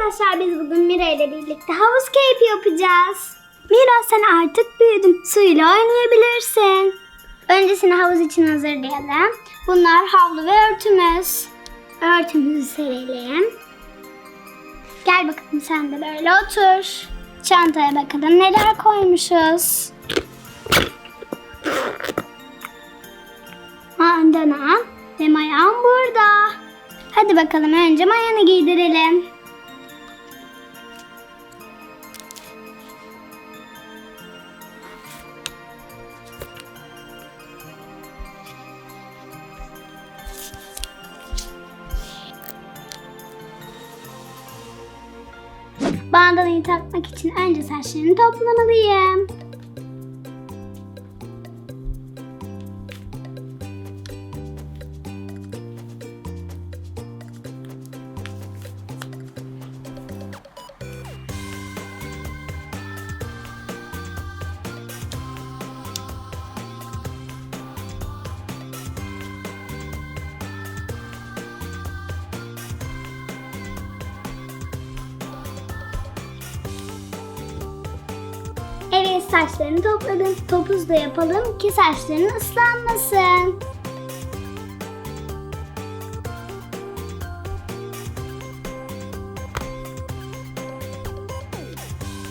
Arkadaşlar biz bugün Mira ile birlikte havuz keyfi yapacağız. Mira sen artık büyüdün. Suyla oynayabilirsin. Öncesini havuz için hazırlayalım. Bunlar havlu ve örtümüz. Örtümüzü serelim. Gel bakalım sen de böyle otur. Çantaya bakalım neler koymuşuz. Bandana ve mayan burada. Hadi bakalım önce mayanı giydirelim. Bandanayı takmak için önce saçlarını toplamalıyım. Saçlarını topladım. Topuz da yapalım ki saçların ıslanmasın.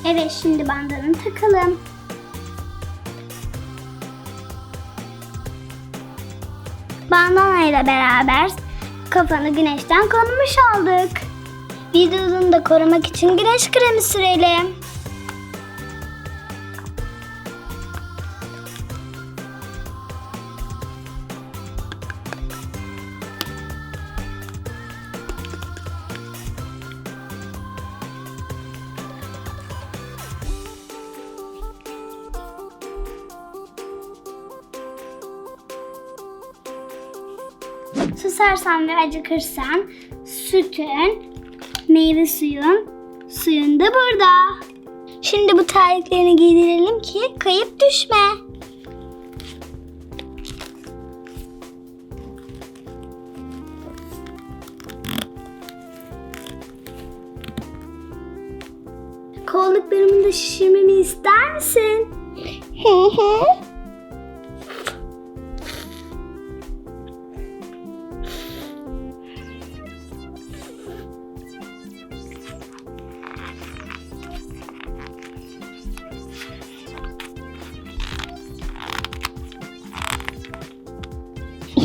Evet şimdi bandanı takalım. Bandana ile beraber kafanı güneşten korumuş olduk. Vücudunu da korumak için güneş kremi sürelim. Susarsan ve acıkırsan sütün, meyve suyun, suyun da burada. Şimdi bu terliklerini giydirelim ki kayıp düşme. Kolluklarımı da şişirmemi ister misin? Hı hı.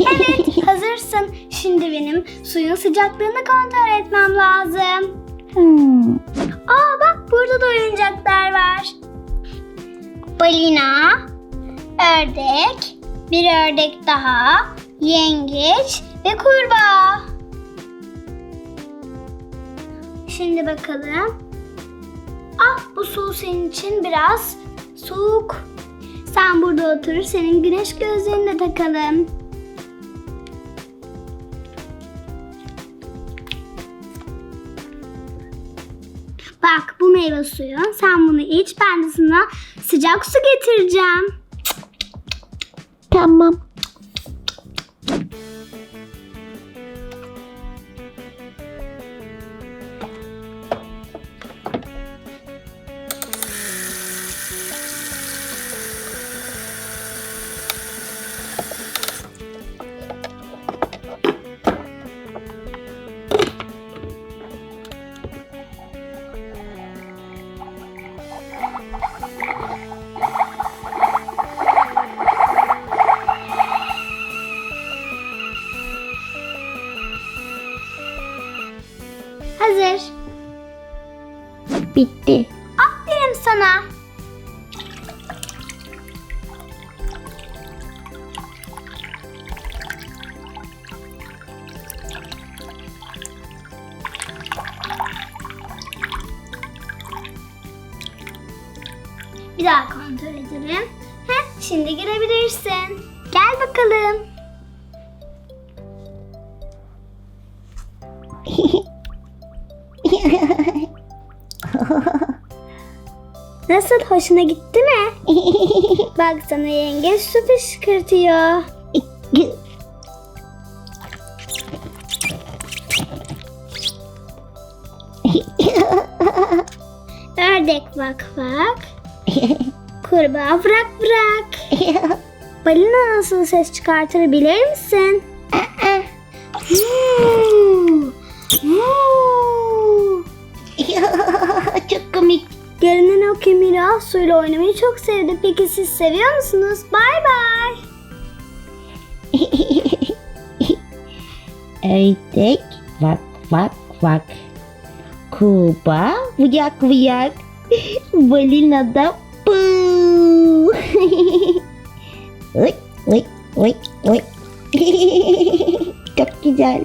Evet, hazırsın. Şimdi benim suyun sıcaklığını kontrol etmem lazım. Hmm. Aa bak burada da oyuncaklar var. Balina, ördek, bir ördek daha, yengeç ve kurbağa. Şimdi bakalım. Ah bu su senin için biraz soğuk. Sen burada otur, senin güneş gözlüğünü de takalım. Bak bu meyve suyu. Sen bunu iç. Ben de sana sıcak su getireceğim. Tamam. Hazır. Bitti. Aferin sana. Bir daha kontrol edelim. Heh, şimdi girebilirsin. Gel bakalım. Nasıl hoşuna gitti mi? Bak sana yengeç su fışkırtıyor. Ördek vak vak. Kurbağa bırak bırak. Balina nasıl ses çıkartır bilir misin? Huu, huu. Çok komik. Görünen o ki Mira suyla oynamayı çok sevdi. Peki siz seviyor musunuz? Bay bay. Ördek vak vak vak. Kuba vuyak vuyak. Balina da pıı. oy oy oy oy. Çok güzel.